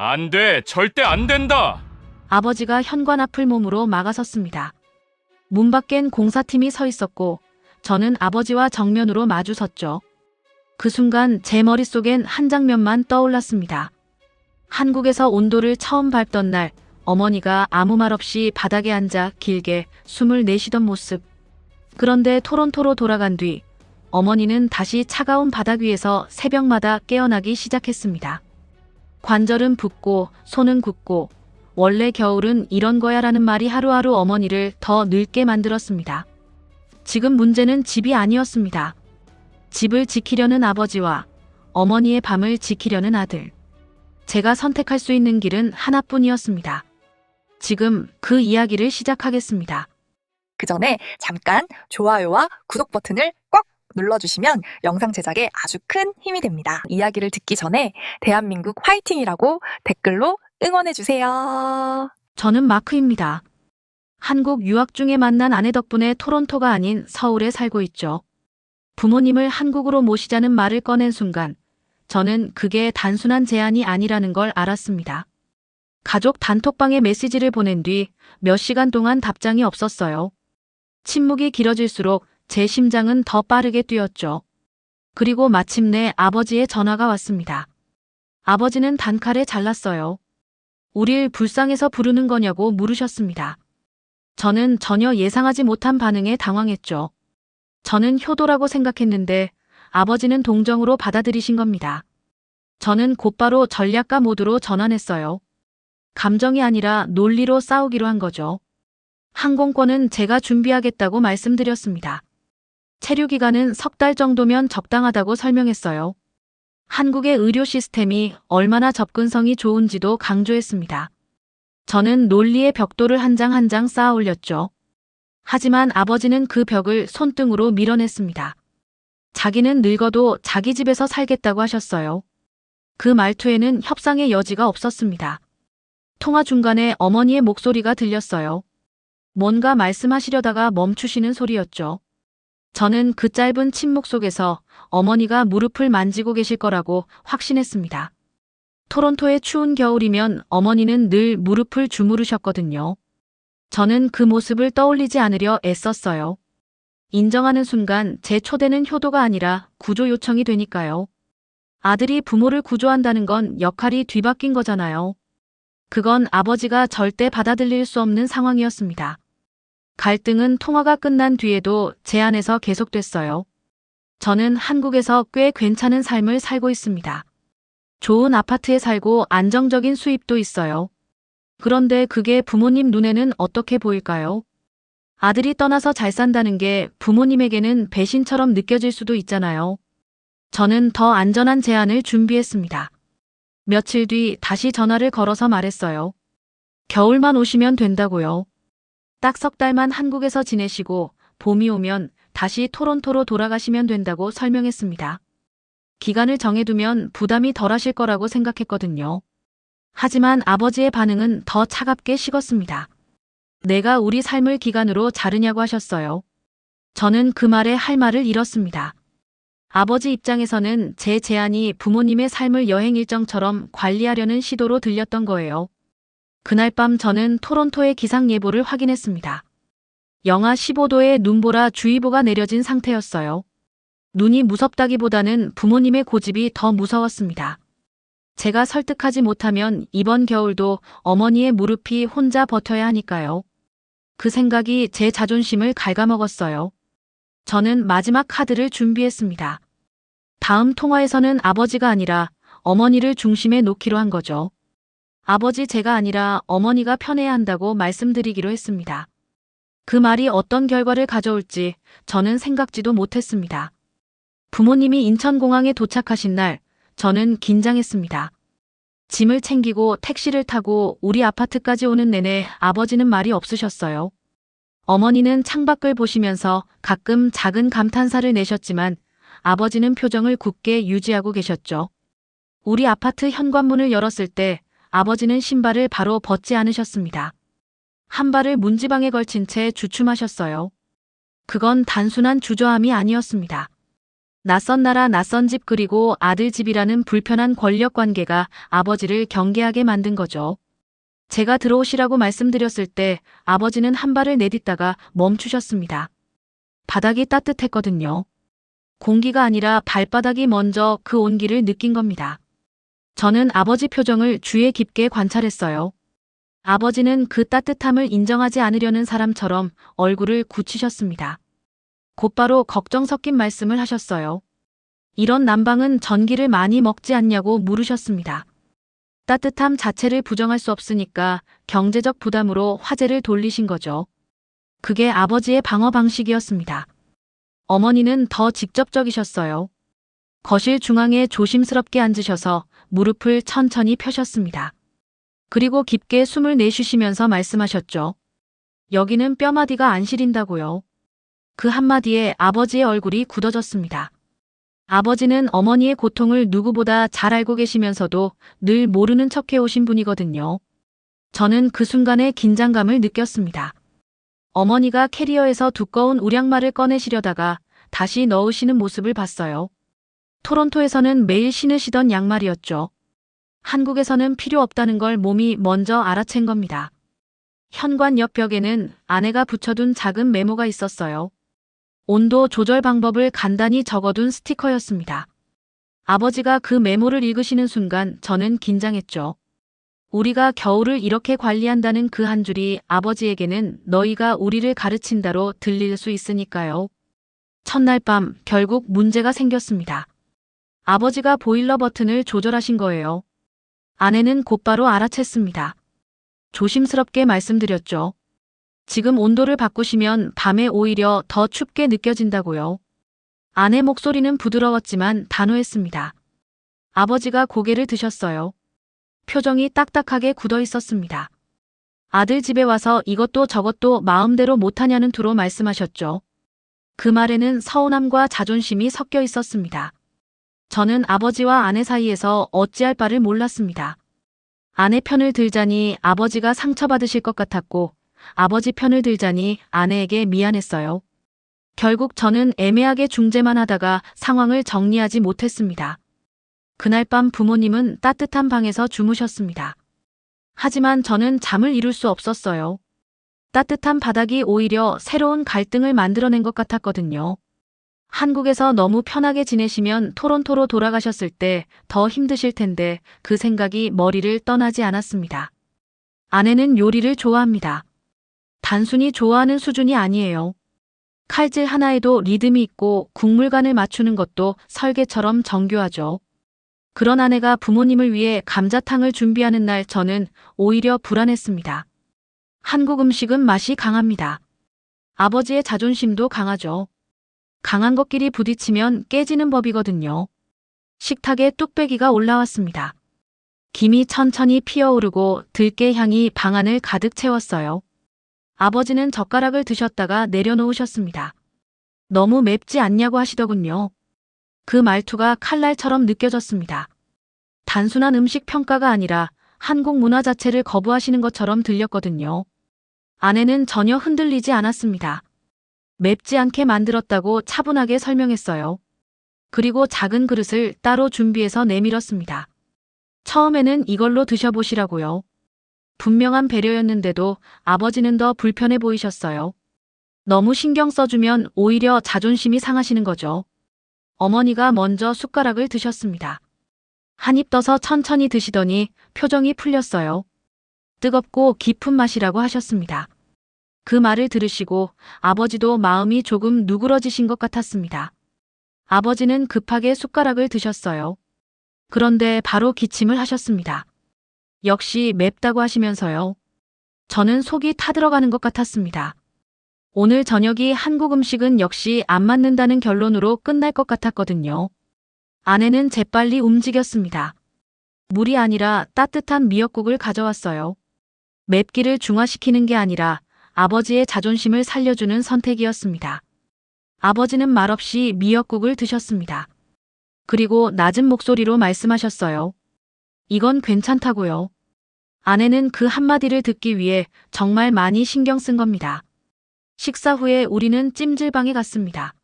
안 돼, 절대 안 된다. 아버지가 현관 앞을 몸으로 막아섰습니다. 문 밖엔 공사팀이 서 있었고 저는 아버지와 정면으로 마주 섰죠. 그 순간 제 머릿속엔 한 장면만 떠올랐습니다. 한국에서 온도를 처음 밟던 날 어머니가 아무 말 없이 바닥에 앉아 길게 숨을 내쉬던 모습. 그런데 토론토로 돌아간 뒤 어머니는 다시 차가운 바닥 위에서 새벽마다 깨어나기 시작했습니다. 관절은 붓고 손은 굳고 원래 겨울은 이런 거야 라는 말이 하루하루 어머니를 더 늙게 만들었습니다. 지금 문제는 집이 아니었습니다. 집을 지키려는 아버지와 어머니의 밤을 지키려는 아들. 제가 선택할 수 있는 길은 하나뿐이었습니다. 지금 그 이야기를 시작하겠습니다. 그 전에 잠깐 좋아요와 구독 버튼을 꼭 눌러주시면 영상 제작에 아주 큰 힘이 됩니다. 이야기를 듣기 전에 대한민국 화이팅이라고 댓글로 응원해주세요. 저는 마크입니다. 한국 유학 중에 만난 아내 덕분에 토론토가 아닌 서울에 살고 있죠. 부모님을 한국으로 모시자는 말을 꺼낸 순간 저는 그게 단순한 제안이 아니라는 걸 알았습니다. 가족 단톡방에 메시지를 보낸 뒤 몇 시간 동안 답장이 없었어요. 침묵이 길어질수록 제 심장은 더 빠르게 뛰었죠. 그리고 마침내 아버지의 전화가 왔습니다. 아버지는 단칼에 잘랐어요. 우릴 불쌍해서 부르는 거냐고 물으셨습니다. 저는 전혀 예상하지 못한 반응에 당황했죠. 저는 효도라고 생각했는데 아버지는 동정으로 받아들이신 겁니다. 저는 곧바로 전략가 모드로 전환했어요. 감정이 아니라 논리로 싸우기로 한 거죠. 항공권은 제가 준비하겠다고 말씀드렸습니다. 체류 기간은 석 달 정도면 적당하다고 설명했어요. 한국의 의료 시스템이 얼마나 접근성이 좋은지도 강조했습니다. 저는 논리의 벽돌을 한 장 한 장 쌓아 올렸죠. 하지만 아버지는 그 벽을 손등으로 밀어냈습니다. 자기는 늙어도 자기 집에서 살겠다고 하셨어요. 그 말투에는 협상의 여지가 없었습니다. 통화 중간에 어머니의 목소리가 들렸어요. 뭔가 말씀하시려다가 멈추시는 소리였죠. 저는 그 짧은 침묵 속에서 어머니가 무릎을 만지고 계실 거라고 확신했습니다. 토론토의 추운 겨울이면 어머니는 늘 무릎을 주무르셨거든요. 저는 그 모습을 떠올리지 않으려 애썼어요. 인정하는 순간 제 초대는 효도가 아니라 구조 요청이 되니까요. 아들이 부모를 구조한다는 건 역할이 뒤바뀐 거잖아요. 그건 아버지가 절대 받아들일 수 없는 상황이었습니다. 갈등은 통화가 끝난 뒤에도 제 안에서 계속됐어요. 저는 한국에서 꽤 괜찮은 삶을 살고 있습니다. 좋은 아파트에 살고 안정적인 수입도 있어요. 그런데 그게 부모님 눈에는 어떻게 보일까요? 아들이 떠나서 잘 산다는 게 부모님에게는 배신처럼 느껴질 수도 있잖아요. 저는 더 안전한 제안을 준비했습니다. 며칠 뒤 다시 전화를 걸어서 말했어요. 겨울만 오시면 된다고요. 딱 석 달만 한국에서 지내시고 봄이 오면 다시 토론토로 돌아가시면 된다고 설명했습니다. 기간을 정해두면 부담이 덜 하실 거라고 생각했거든요. 하지만 아버지의 반응은 더 차갑게 식었습니다. 내가 우리 삶을 기간으로 자르냐고 하셨어요. 저는 그 말에 할 말을 잃었습니다. 아버지 입장에서는 제 제안이 부모님의 삶을 여행 일정처럼 관리하려는 시도로 들렸던 거예요. 그날 밤 저는 토론토의 기상 예보를 확인했습니다. 영하 15도의 눈보라 주의보가 내려진 상태였어요. 눈이 무섭다기보다는 부모님의 고집이 더 무서웠습니다. 제가 설득하지 못하면 이번 겨울도 어머니의 무릎이 혼자 버텨야 하니까요. 그 생각이 제 자존심을 갉아먹었어요. 저는 마지막 카드를 준비했습니다. 다음 통화에서는 아버지가 아니라 어머니를 중심에 놓기로 한 거죠. 아버지 제가 아니라 어머니가 편해야 한다고 말씀드리기로 했습니다. 그 말이 어떤 결과를 가져올지 저는 생각지도 못했습니다. 부모님이 인천공항에 도착하신 날 저는 긴장했습니다. 짐을 챙기고 택시를 타고 우리 아파트까지 오는 내내 아버지는 말이 없으셨어요. 어머니는 창밖을 보시면서 가끔 작은 감탄사를 내셨지만 아버지는 표정을 굳게 유지하고 계셨죠. 우리 아파트 현관문을 열었을 때 아버지는 신발을 바로 벗지 않으셨습니다. 한 발을 문지방에 걸친 채 주춤하셨어요. 그건 단순한 주저함이 아니었습니다. 낯선 나라 낯선 집 그리고 아들 집이라는 불편한 권력 관계가 아버지를 경계하게 만든 거죠. 제가 들어오시라고 말씀드렸을 때 아버지는 한 발을 내딛다가 멈추셨습니다. 바닥이 따뜻했거든요. 공기가 아니라 발바닥이 먼저 그 온기를 느낀 겁니다. 저는 아버지 표정을 주의 깊게 관찰했어요. 아버지는 그 따뜻함을 인정하지 않으려는 사람처럼 얼굴을 굳히셨습니다. 곧바로 걱정 섞인 말씀을 하셨어요. 이런 난방은 전기를 많이 먹지 않냐고 물으셨습니다. 따뜻함 자체를 부정할 수 없으니까 경제적 부담으로 화제를 돌리신 거죠. 그게 아버지의 방어 방식이었습니다. 어머니는 더 직접적이셨어요. 거실 중앙에 조심스럽게 앉으셔서 무릎을 천천히 펴셨습니다. 그리고 깊게 숨을 내쉬시면서 말씀하셨죠. 여기는 뼈마디가 안 시린다고요. 그 한마디에 아버지의 얼굴이 굳어졌습니다. 아버지는 어머니의 고통을 누구보다 잘 알고 계시면서도 늘 모르는 척 해 오신 분이거든요. 저는 그 순간에 긴장감을 느꼈습니다. 어머니가 캐리어에서 두꺼운 우량말을 꺼내시려다가 다시 넣으시는 모습을 봤어요. 토론토에서는 매일 신으시던 양말이었죠. 한국에서는 필요 없다는 걸 몸이 먼저 알아챈 겁니다. 현관 옆 벽에는 아내가 붙여둔 작은 메모가 있었어요. 온도 조절 방법을 간단히 적어둔 스티커였습니다. 아버지가 그 메모를 읽으시는 순간 저는 긴장했죠. 우리가 겨울을 이렇게 관리한다는 그 한 줄이 아버지에게는 너희가 우리를 가르친다로 들릴 수 있으니까요. 첫날 밤 결국 문제가 생겼습니다. 아버지가 보일러 버튼을 조절하신 거예요. 아내는 곧바로 알아챘습니다. 조심스럽게 말씀드렸죠. 지금 온도를 바꾸시면 밤에 오히려 더 춥게 느껴진다고요. 아내 목소리는 부드러웠지만 단호했습니다. 아버지가 고개를 드셨어요. 표정이 딱딱하게 굳어 있었습니다. 아들 집에 와서 이것도 저것도 마음대로 못하냐는 투로 말씀하셨죠. 그 말에는 서운함과 자존심이 섞여 있었습니다. 저는 아버지와 아내 사이에서 어찌할 바를 몰랐습니다. 아내 편을 들자니 아버지가 상처받으실 것 같았고 아버지 편을 들자니 아내에게 미안했어요. 결국 저는 애매하게 중재만 하다가 상황을 정리하지 못했습니다. 그날 밤 부모님은 따뜻한 방에서 주무셨습니다. 하지만 저는 잠을 이룰 수 없었어요. 따뜻한 바닥이 오히려 새로운 갈등을 만들어낸 것 같았거든요. 한국에서 너무 편하게 지내시면 토론토로 돌아가셨을 때 더 힘드실 텐데 그 생각이 머리를 떠나지 않았습니다. 아내는 요리를 좋아합니다. 단순히 좋아하는 수준이 아니에요. 칼질 하나에도 리듬이 있고 국물간을 맞추는 것도 설계처럼 정교하죠. 그런 아내가 부모님을 위해 감자탕을 준비하는 날 저는 오히려 불안했습니다. 한국 음식은 맛이 강합니다. 아버지의 자존심도 강하죠. 강한 것끼리 부딪히면 깨지는 법이거든요. 식탁에 뚝배기가 올라왔습니다. 김이 천천히 피어오르고 들깨 향이 방안을 가득 채웠어요. 아버지는 젓가락을 드셨다가 내려놓으셨습니다. 너무 맵지 않냐고 하시더군요. 그 말투가 칼날처럼 느껴졌습니다. 단순한 음식 평가가 아니라 한국 문화 자체를 거부하시는 것처럼 들렸거든요. 아내는 전혀 흔들리지 않았습니다. 맵지 않게 만들었다고 차분하게 설명했어요. 그리고 작은 그릇을 따로 준비해서 내밀었습니다. 처음에는 이걸로 드셔보시라고요. 분명한 배려였는데도 아버지는 더 불편해 보이셨어요. 너무 신경 써주면 오히려 자존심이 상하시는 거죠. 어머니가 먼저 숟가락을 드셨습니다. 한 입 떠서 천천히 드시더니 표정이 풀렸어요. 뜨겁고 깊은 맛이라고 하셨습니다. 그 말을 들으시고 아버지도 마음이 조금 누그러지신 것 같았습니다. 아버지는 급하게 숟가락을 드셨어요. 그런데 바로 기침을 하셨습니다. 역시 맵다고 하시면서요. 저는 속이 타들어가는 것 같았습니다. 오늘 저녁이 한국 음식은 역시 안 맞는다는 결론으로 끝날 것 같았거든요. 아내는 재빨리 움직였습니다. 물이 아니라 따뜻한 미역국을 가져왔어요. 맵기를 중화시키는 게 아니라 아버지의 자존심을 살려주는 선택이었습니다. 아버지는 말없이 미역국을 드셨습니다. 그리고 낮은 목소리로 말씀하셨어요. 이건 괜찮다고요. 아내는 그 한마디를 듣기 위해 정말 많이 신경 쓴 겁니다. 식사 후에 우리는 찜질방에 갔습니다.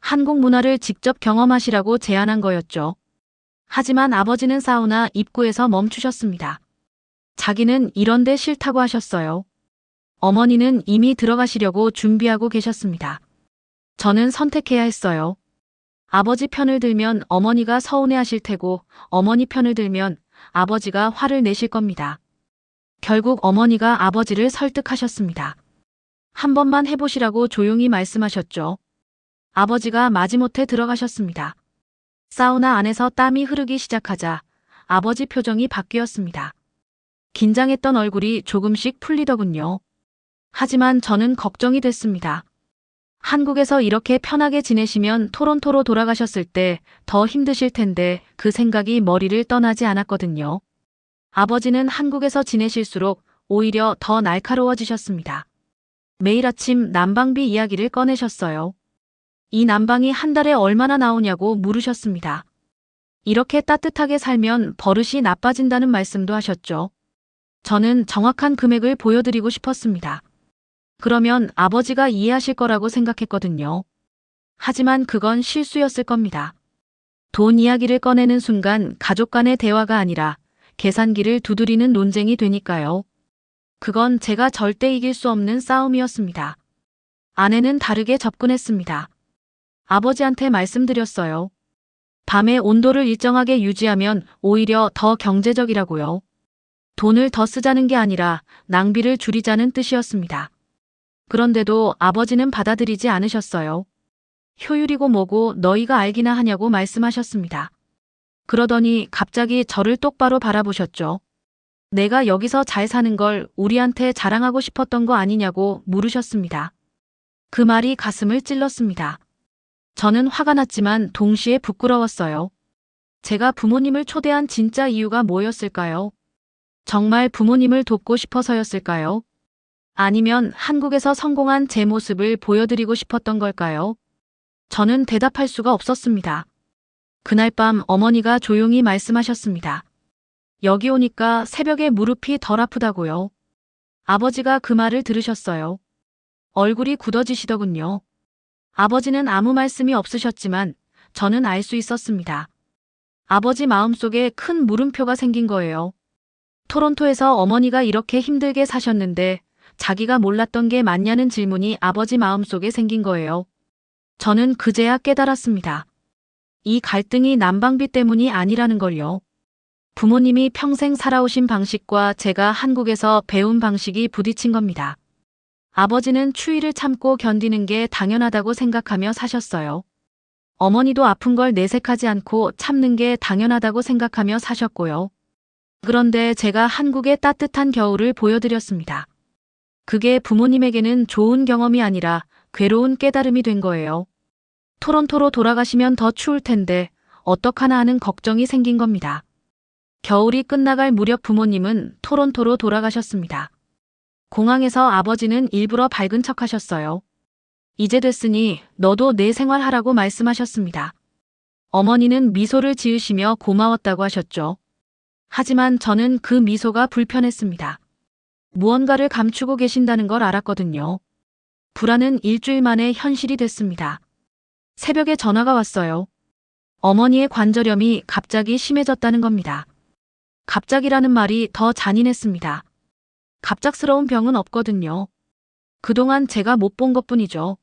한국 문화를 직접 경험하시라고 제안한 거였죠. 하지만 아버지는 사우나 입구에서 멈추셨습니다. 자기는 이런데 싫다고 하셨어요. 어머니는 이미 들어가시려고 준비하고 계셨습니다. 저는 선택해야 했어요. 아버지 편을 들면 어머니가 서운해 하실 테고 어머니 편을 들면 아버지가 화를 내실 겁니다. 결국 어머니가 아버지를 설득하셨습니다. 한 번만 해보시라고 조용히 말씀하셨죠. 아버지가 마지못해 들어가셨습니다. 사우나 안에서 땀이 흐르기 시작하자 아버지 표정이 바뀌었습니다. 긴장했던 얼굴이 조금씩 풀리더군요. 하지만 저는 걱정이 됐습니다. 한국에서 이렇게 편하게 지내시면 토론토로 돌아가셨을 때 더 힘드실 텐데 그 생각이 머리를 떠나지 않았거든요. 아버지는 한국에서 지내실수록 오히려 더 날카로워지셨습니다. 매일 아침 난방비 이야기를 꺼내셨어요. 이 난방이 한 달에 얼마나 나오냐고 물으셨습니다. 이렇게 따뜻하게 살면 버릇이 나빠진다는 말씀도 하셨죠. 저는 정확한 금액을 보여드리고 싶었습니다. 그러면 아버지가 이해하실 거라고 생각했거든요. 하지만 그건 실수였을 겁니다. 돈 이야기를 꺼내는 순간 가족 간의 대화가 아니라 계산기를 두드리는 논쟁이 되니까요. 그건 제가 절대 이길 수 없는 싸움이었습니다. 아내는 다르게 접근했습니다. 아버지한테 말씀드렸어요. 밤에 온도를 일정하게 유지하면 오히려 더 경제적이라고요. 돈을 더 쓰자는 게 아니라 낭비를 줄이자는 뜻이었습니다. 그런데도 아버지는 받아들이지 않으셨어요. 효율이고 뭐고 너희가 알기나 하냐고 말씀하셨습니다. 그러더니 갑자기 저를 똑바로 바라보셨죠. 내가 여기서 잘 사는 걸 우리한테 자랑하고 싶었던 거 아니냐고 물으셨습니다. 그 말이 가슴을 찔렀습니다. 저는 화가 났지만 동시에 부끄러웠어요. 제가 부모님을 초대한 진짜 이유가 뭐였을까요? 정말 부모님을 돕고 싶어서였을까요? 아니면 한국에서 성공한 제 모습을 보여드리고 싶었던 걸까요? 저는 대답할 수가 없었습니다. 그날 밤 어머니가 조용히 말씀하셨습니다. 여기 오니까 새벽에 무릎이 덜 아프다고요. 아버지가 그 말을 들으셨어요. 얼굴이 굳어지시더군요. 아버지는 아무 말씀이 없으셨지만 저는 알 수 있었습니다. 아버지 마음속에 큰 물음표가 생긴 거예요. 토론토에서 어머니가 이렇게 힘들게 사셨는데 자기가 몰랐던 게 맞냐는 질문이 아버지 마음속에 생긴 거예요. 저는 그제야 깨달았습니다. 이 갈등이 난방비 때문이 아니라는 걸요. 부모님이 평생 살아오신 방식과 제가 한국에서 배운 방식이 부딪힌 겁니다. 아버지는 추위를 참고 견디는 게 당연하다고 생각하며 사셨어요. 어머니도 아픈 걸 내색하지 않고 참는 게 당연하다고 생각하며 사셨고요. 그런데 제가 한국의 따뜻한 겨울을 보여드렸습니다. 그게 부모님에게는 좋은 경험이 아니라 괴로운 깨달음이 된 거예요. 토론토로 돌아가시면 더 추울 텐데 어떡하나 하는 걱정이 생긴 겁니다. 겨울이 끝나갈 무렵 부모님은 토론토로 돌아가셨습니다. 공항에서 아버지는 일부러 밝은 척 하셨어요. 이제 됐으니 너도 내 생활하라고 말씀하셨습니다. 어머니는 미소를 지으시며 고마웠다고 하셨죠. 하지만 저는 그 미소가 불편했습니다. 무언가를 감추고 계신다는 걸 알았거든요. 불안은 일주일 만에 현실이 됐습니다. 새벽에 전화가 왔어요. 어머니의 관절염이 갑자기 심해졌다는 겁니다. 갑자기라는 말이 더 잔인했습니다. 갑작스러운 병은 없거든요. 그동안 제가 못 본 것 뿐이죠.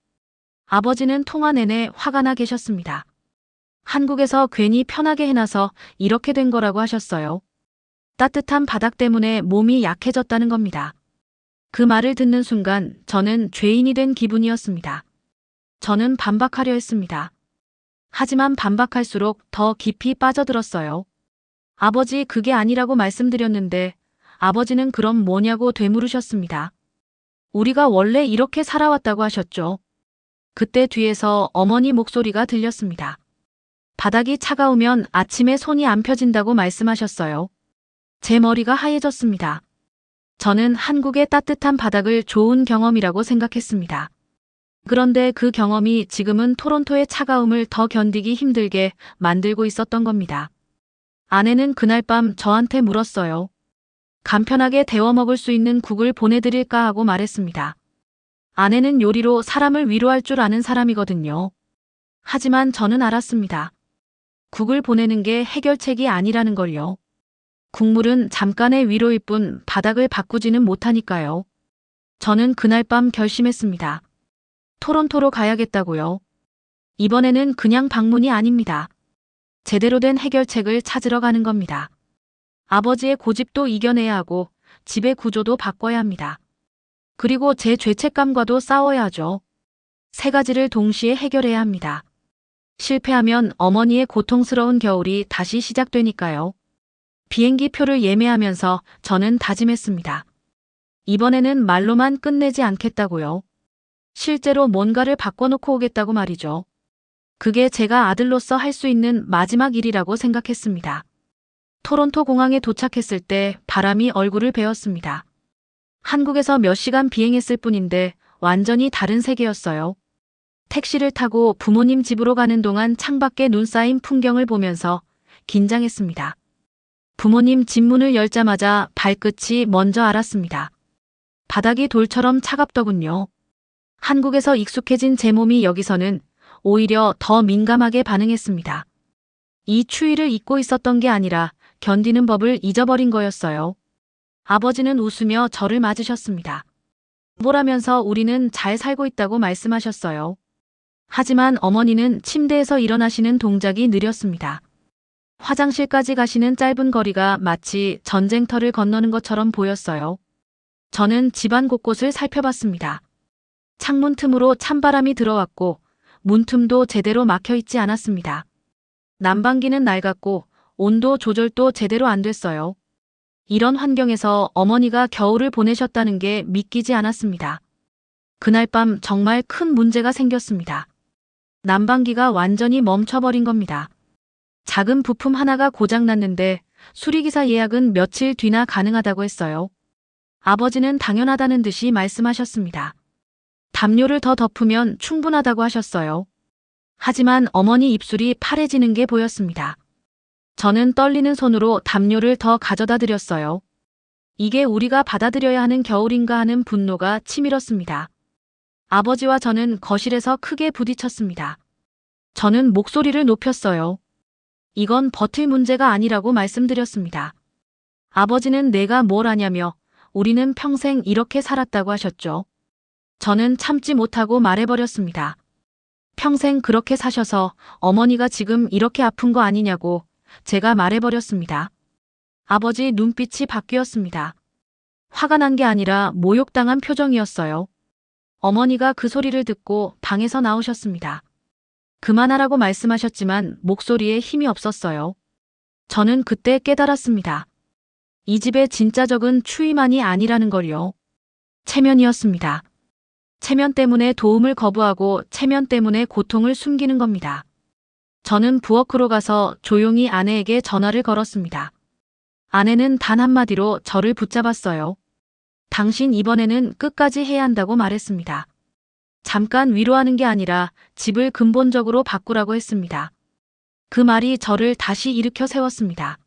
아버지는 통화 내내 화가 나 계셨습니다. 한국에서 괜히 편하게 해놔서 이렇게 된 거라고 하셨어요. 따뜻한 바닥 때문에 몸이 약해졌다는 겁니다. 그 말을 듣는 순간 저는 죄인이 된 기분이었습니다. 저는 반박하려 했습니다. 하지만 반박할수록 더 깊이 빠져들었어요. 아버지 그게 아니라고 말씀드렸는데 아버지는 그럼 뭐냐고 되물으셨습니다. 우리가 원래 이렇게 살아왔다고 하셨죠. 그때 뒤에서 어머니 목소리가 들렸습니다. 바닥이 차가우면 아침에 손이 안 펴진다고 말씀하셨어요. 제 머리가 하얘졌습니다. 저는 한국의 따뜻한 바닥을 좋은 경험이라고 생각했습니다. 그런데 그 경험이 지금은 토론토의 차가움을 더 견디기 힘들게 만들고 있었던 겁니다. 아내는 그날 밤 저한테 물었어요. 간편하게 데워 먹을 수 있는 국을 보내드릴까 하고 말했습니다. 아내는 요리로 사람을 위로할 줄 아는 사람이거든요. 하지만 저는 알았습니다. 국을 보내는 게 해결책이 아니라는 걸요. 국물은 잠깐의 위로일 뿐 바닥을 바꾸지는 못하니까요. 저는 그날 밤 결심했습니다. 토론토로 가야겠다고요. 이번에는 그냥 방문이 아닙니다. 제대로 된 해결책을 찾으러 가는 겁니다. 아버지의 고집도 이겨내야 하고 집의 구조도 바꿔야 합니다. 그리고 제 죄책감과도 싸워야 하죠. 세 가지를 동시에 해결해야 합니다. 실패하면 어머니의 고통스러운 겨울이 다시 시작되니까요. 비행기 표를 예매하면서 저는 다짐했습니다. 이번에는 말로만 끝내지 않겠다고요. 실제로 뭔가를 바꿔놓고 오겠다고 말이죠. 그게 제가 아들로서 할 수 있는 마지막 일이라고 생각했습니다. 토론토 공항에 도착했을 때 바람이 얼굴을 베었습니다. 한국에서 몇 시간 비행했을 뿐인데 완전히 다른 세계였어요. 택시를 타고 부모님 집으로 가는 동안 창밖에 눈 쌓인 풍경을 보면서 긴장했습니다. 부모님 집 문을 열자마자 발끝이 먼저 알았습니다. 바닥이 돌처럼 차갑더군요. 한국에서 익숙해진 제 몸이 여기서는 오히려 더 민감하게 반응했습니다. 이 추위를 잊고 있었던 게 아니라 견디는 법을 잊어버린 거였어요. 아버지는 웃으며 저를 맞으셨습니다. 뭐라면서 우리는 잘 살고 있다고 말씀하셨어요. 하지만 어머니는 침대에서 일어나시는 동작이 느렸습니다. 화장실까지 가시는 짧은 거리가 마치 전쟁터를 건너는 것처럼 보였어요. 저는 집안 곳곳을 살펴봤습니다. 창문 틈으로 찬바람이 들어왔고 문틈도 제대로 막혀 있지 않았습니다. 난방기는 낡았고 온도 조절도 제대로 안 됐어요. 이런 환경에서 어머니가 겨울을 보내셨다는 게 믿기지 않았습니다. 그날 밤 정말 큰 문제가 생겼습니다. 난방기가 완전히 멈춰버린 겁니다. 작은 부품 하나가 고장났는데 수리기사 예약은 며칠 뒤나 가능하다고 했어요. 아버지는 당연하다는 듯이 말씀하셨습니다. 담요를 더 덮으면 충분하다고 하셨어요. 하지만 어머니 입술이 파래지는 게 보였습니다. 저는 떨리는 손으로 담요를 더 가져다 드렸어요. 이게 우리가 받아들여야 하는 겨울인가 하는 분노가 치밀었습니다. 아버지와 저는 거실에서 크게 부딪혔습니다. 저는 목소리를 높였어요. 이건 버틸 문제가 아니라고 말씀드렸습니다. 아버지는 내가 뭘 아냐며 우리는 평생 이렇게 살았다고 하셨죠. 저는 참지 못하고 말해버렸습니다. 평생 그렇게 사셔서 어머니가 지금 이렇게 아픈 거 아니냐고 제가 말해버렸습니다. 아버지 눈빛이 바뀌었습니다. 화가 난 게 아니라 모욕당한 표정이었어요. 어머니가 그 소리를 듣고 방에서 나오셨습니다. 그만하라고 말씀하셨지만 목소리에 힘이 없었어요. 저는 그때 깨달았습니다. 이 집의 진짜 적은 추위만이 아니라는 걸요. 체면이었습니다. 체면 때문에 도움을 거부하고 체면 때문에 고통을 숨기는 겁니다. 저는 부엌으로 가서 조용히 아내에게 전화를 걸었습니다. 아내는 단 한마디로 저를 붙잡았어요. 당신 이번에는 끝까지 해야 한다고 말했습니다. 잠깐 위로하는 게 아니라 집을 근본적으로 바꾸라고 했습니다. 그 말이 저를 다시 일으켜 세웠습니다.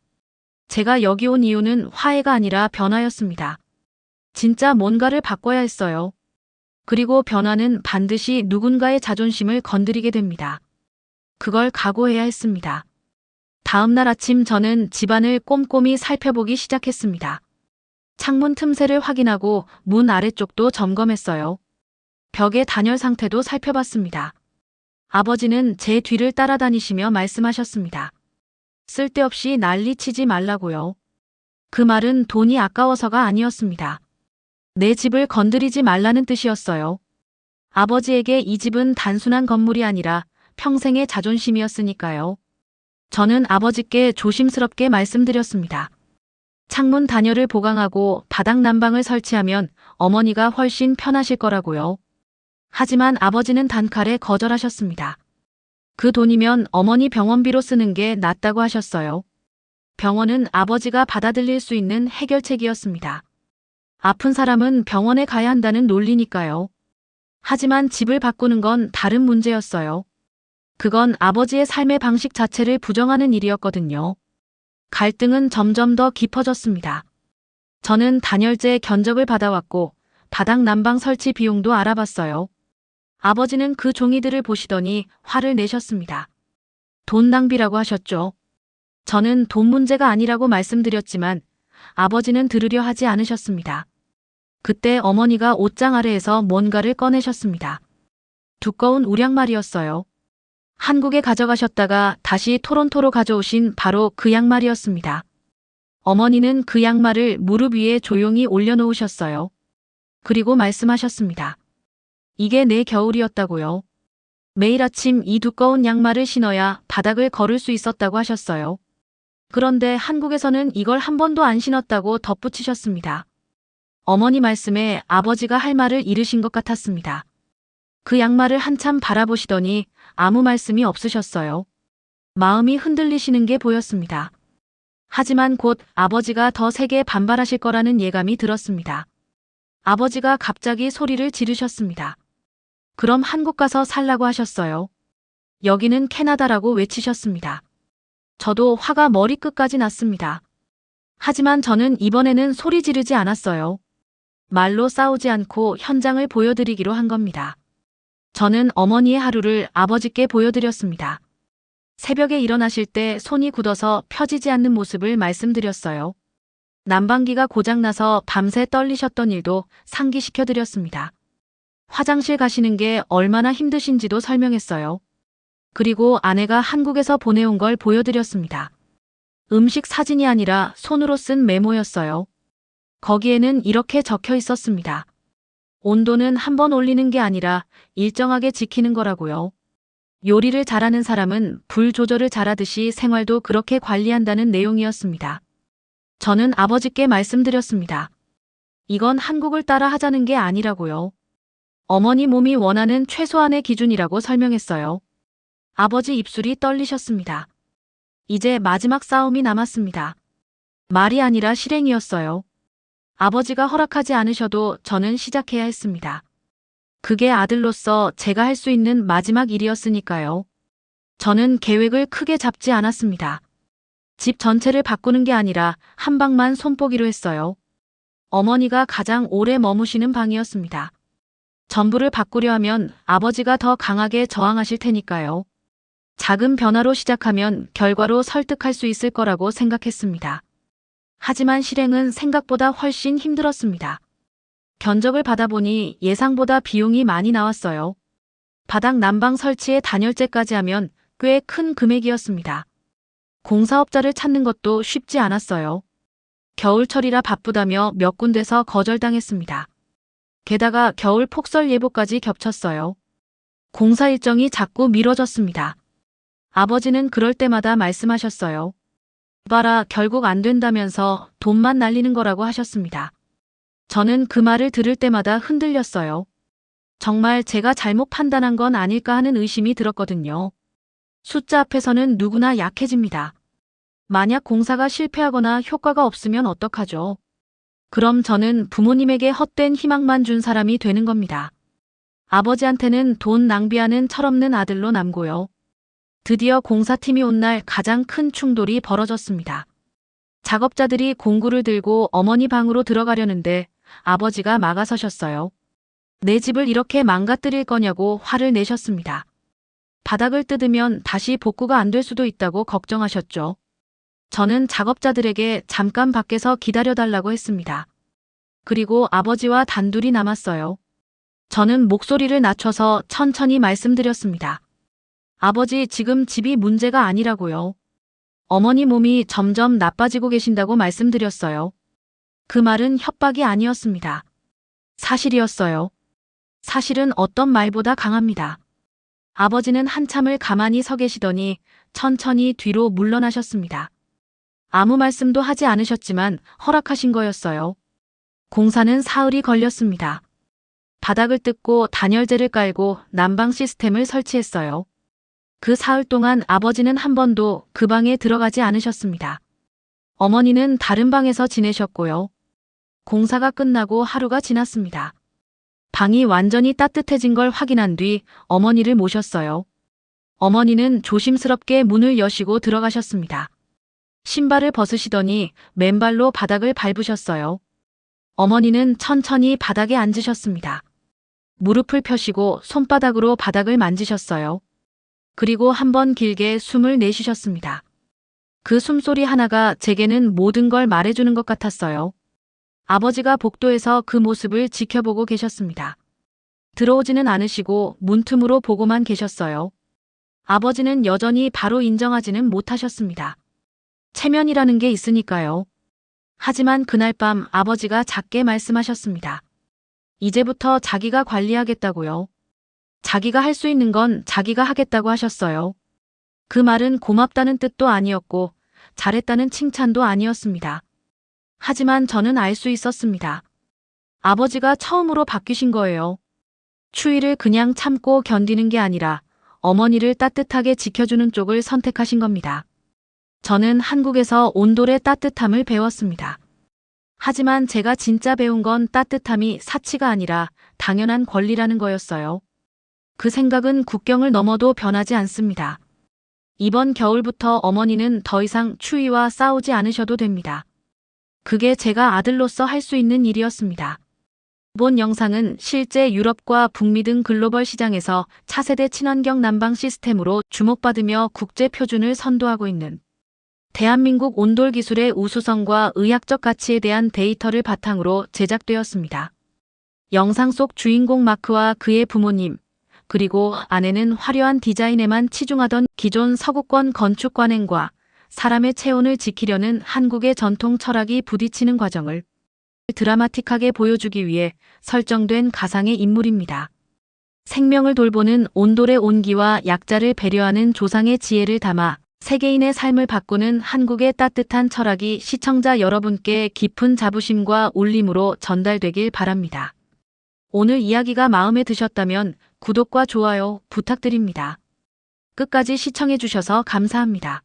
제가 여기 온 이유는 화해가 아니라 변화였습니다. 진짜 뭔가를 바꿔야 했어요. 그리고 변화는 반드시 누군가의 자존심을 건드리게 됩니다. 그걸 각오해야 했습니다. 다음 날 아침 저는 집안을 꼼꼼히 살펴보기 시작했습니다. 창문 틈새를 확인하고 문 아래쪽도 점검했어요. 벽의 단열 상태도 살펴봤습니다. 아버지는 제 뒤를 따라다니시며 말씀하셨습니다. 쓸데없이 난리치지 말라고요. 그 말은 돈이 아까워서가 아니었습니다. 내 집을 건드리지 말라는 뜻이었어요. 아버지에게 이 집은 단순한 건물이 아니라 평생의 자존심이었으니까요. 저는 아버지께 조심스럽게 말씀드렸습니다. 창문 단열을 보강하고 바닥 난방을 설치하면 어머니가 훨씬 편하실 거라고요. 하지만 아버지는 단칼에 거절하셨습니다. 그 돈이면 어머니 병원비로 쓰는 게 낫다고 하셨어요. 병원은 아버지가 받아들일 수 있는 해결책이었습니다. 아픈 사람은 병원에 가야 한다는 논리니까요. 하지만 집을 바꾸는 건 다른 문제였어요. 그건 아버지의 삶의 방식 자체를 부정하는 일이었거든요. 갈등은 점점 더 깊어졌습니다. 저는 단열재 견적을 받아왔고 바닥 난방 설치 비용도 알아봤어요. 아버지는 그 종이들을 보시더니 화를 내셨습니다. 돈 낭비라고 하셨죠. 저는 돈 문제가 아니라고 말씀드렸지만 아버지는 들으려 하지 않으셨습니다. 그때 어머니가 옷장 아래에서 뭔가를 꺼내셨습니다. 두꺼운 우량말이었어요. 한국에 가져가셨다가 다시 토론토로 가져오신 바로 그 양말이었습니다. 어머니는 그 양말을 무릎 위에 조용히 올려놓으셨어요. 그리고 말씀하셨습니다. 이게 내 겨울이었다고요. 매일 아침 이 두꺼운 양말을 신어야 바닥을 걸을 수 있었다고 하셨어요. 그런데 한국에서는 이걸 한 번도 안 신었다고 덧붙이셨습니다. 어머니 말씀에 아버지가 할 말을 잃으신 것 같았습니다. 그 양말을 한참 바라보시더니 아무 말씀이 없으셨어요. 마음이 흔들리시는 게 보였습니다. 하지만 곧 아버지가 더 세게 반발하실 거라는 예감이 들었습니다. 아버지가 갑자기 소리를 지르셨습니다. 그럼 한국 가서 살라고 하셨어요. 여기는 캐나다라고 외치셨습니다. 저도 화가 머리끝까지 났습니다. 하지만 저는 이번에는 소리 지르지 않았어요. 말로 싸우지 않고 현장을 보여드리기로 한 겁니다. 저는 어머니의 하루를 아버지께 보여드렸습니다. 새벽에 일어나실 때 손이 굳어서 펴지지 않는 모습을 말씀드렸어요. 난방기가 고장나서 밤새 떨리셨던 일도 상기시켜드렸습니다. 화장실 가시는 게 얼마나 힘드신지도 설명했어요. 그리고 아내가 한국에서 보내온 걸 보여드렸습니다. 음식 사진이 아니라 손으로 쓴 메모였어요. 거기에는 이렇게 적혀 있었습니다. 온도는 한 번 올리는 게 아니라 일정하게 지키는 거라고요. 요리를 잘하는 사람은 불 조절을 잘하듯이 생활도 그렇게 관리한다는 내용이었습니다. 저는 아버지께 말씀드렸습니다. 이건 한국을 따라 하자는 게 아니라고요. 어머니 몸이 원하는 최소한의 기준이라고 설명했어요. 아버지 입술이 떨리셨습니다. 이제 마지막 싸움이 남았습니다. 말이 아니라 실행이었어요. 아버지가 허락하지 않으셔도 저는 시작해야 했습니다. 그게 아들로서 제가 할 수 있는 마지막 일이었으니까요. 저는 계획을 크게 잡지 않았습니다. 집 전체를 바꾸는 게 아니라 한 방만 손보기로 했어요. 어머니가 가장 오래 머무시는 방이었습니다. 전부를 바꾸려 하면 아버지가 더 강하게 저항하실 테니까요. 작은 변화로 시작하면 결과로 설득할 수 있을 거라고 생각했습니다. 하지만 실행은 생각보다 훨씬 힘들었습니다. 견적을 받아보니 예상보다 비용이 많이 나왔어요. 바닥 난방 설치에 단열재까지 하면 꽤 큰 금액이었습니다. 공사업자를 찾는 것도 쉽지 않았어요. 겨울철이라 바쁘다며 몇 군데서 거절당했습니다. 게다가 겨울 폭설 예보까지 겹쳤어요. 공사 일정이 자꾸 미뤄졌습니다. 아버지는 그럴 때마다 말씀하셨어요. 봐라, 결국 안 된다면서 돈만 날리는 거라고 하셨습니다. 저는 그 말을 들을 때마다 흔들렸어요. 정말 제가 잘못 판단한 건 아닐까 하는 의심이 들었거든요. 숫자 앞에서는 누구나 약해집니다. 만약 공사가 실패하거나 효과가 없으면 어떡하죠? 그럼 저는 부모님에게 헛된 희망만 준 사람이 되는 겁니다. 아버지한테는 돈 낭비하는 철없는 아들로 남고요. 드디어 공사팀이 온 날 가장 큰 충돌이 벌어졌습니다. 작업자들이 공구를 들고 어머니 방으로 들어가려는데 아버지가 막아서셨어요. 내 집을 이렇게 망가뜨릴 거냐고 화를 내셨습니다. 바닥을 뜯으면 다시 복구가 안 될 수도 있다고 걱정하셨죠. 저는 작업자들에게 잠깐 밖에서 기다려달라고 했습니다. 그리고 아버지와 단둘이 남았어요. 저는 목소리를 낮춰서 천천히 말씀드렸습니다. 아버지, 지금 집이 문제가 아니라고요. 어머니 몸이 점점 나빠지고 계신다고 말씀드렸어요. 그 말은 협박이 아니었습니다. 사실이었어요. 사실은 어떤 말보다 강합니다. 아버지는 한참을 가만히 서 계시더니 천천히 뒤로 물러나셨습니다. 아무 말씀도 하지 않으셨지만 허락하신 거였어요. 공사는 사흘이 걸렸습니다. 바닥을 뜯고 단열재를 깔고 난방 시스템을 설치했어요. 그 사흘 동안 아버지는 한 번도 그 방에 들어가지 않으셨습니다. 어머니는 다른 방에서 지내셨고요. 공사가 끝나고 하루가 지났습니다. 방이 완전히 따뜻해진 걸 확인한 뒤 어머니를 모셨어요. 어머니는 조심스럽게 문을 여시고 들어가셨습니다. 신발을 벗으시더니 맨발로 바닥을 밟으셨어요. 어머니는 천천히 바닥에 앉으셨습니다. 무릎을 펴시고 손바닥으로 바닥을 만지셨어요. 그리고 한 번 길게 숨을 내쉬셨습니다. 그 숨소리 하나가 제게는 모든 걸 말해주는 것 같았어요. 아버지가 복도에서 그 모습을 지켜보고 계셨습니다. 들어오지는 않으시고 문틈으로 보고만 계셨어요. 아버지는 여전히 바로 인정하지는 못하셨습니다. 체면이라는 게 있으니까요. 하지만 그날 밤 아버지가 작게 말씀하셨습니다. 이제부터 자기가 관리하겠다고요. 자기가 할 수 있는 건 자기가 하겠다고 하셨어요. 그 말은 고맙다는 뜻도 아니었고 잘했다는 칭찬도 아니었습니다. 하지만 저는 알 수 있었습니다. 아버지가 처음으로 바뀌신 거예요. 추위를 그냥 참고 견디는 게 아니라 어머니를 따뜻하게 지켜주는 쪽을 선택하신 겁니다. 저는 한국에서 온돌의 따뜻함을 배웠습니다. 하지만 제가 진짜 배운 건 따뜻함이 사치가 아니라 당연한 권리라는 거였어요. 그 생각은 국경을 넘어도 변하지 않습니다. 이번 겨울부터 어머니는 더 이상 추위와 싸우지 않으셔도 됩니다. 그게 제가 아들로서 할 수 있는 일이었습니다. 본 영상은 실제 유럽과 북미 등 글로벌 시장에서 차세대 친환경 난방 시스템으로 주목받으며 국제 표준을 선도하고 있는 대한민국 온돌 기술의 우수성과 의학적 가치에 대한 데이터를 바탕으로 제작되었습니다. 영상 속 주인공 마크와 그의 부모님, 그리고 아내는 화려한 디자인에만 치중하던 기존 서구권 건축 관행과 사람의 체온을 지키려는 한국의 전통 철학이 부딪히는 과정을 드라마틱하게 보여주기 위해 설정된 가상의 인물입니다. 생명을 돌보는 온돌의 온기와 약자를 배려하는 조상의 지혜를 담아 세계인의 삶을 바꾸는 한국의 따뜻한 철학이 시청자 여러분께 깊은 자부심과 울림으로 전달되길 바랍니다. 오늘 이야기가 마음에 드셨다면 구독과 좋아요 부탁드립니다. 끝까지 시청해주셔서 감사합니다.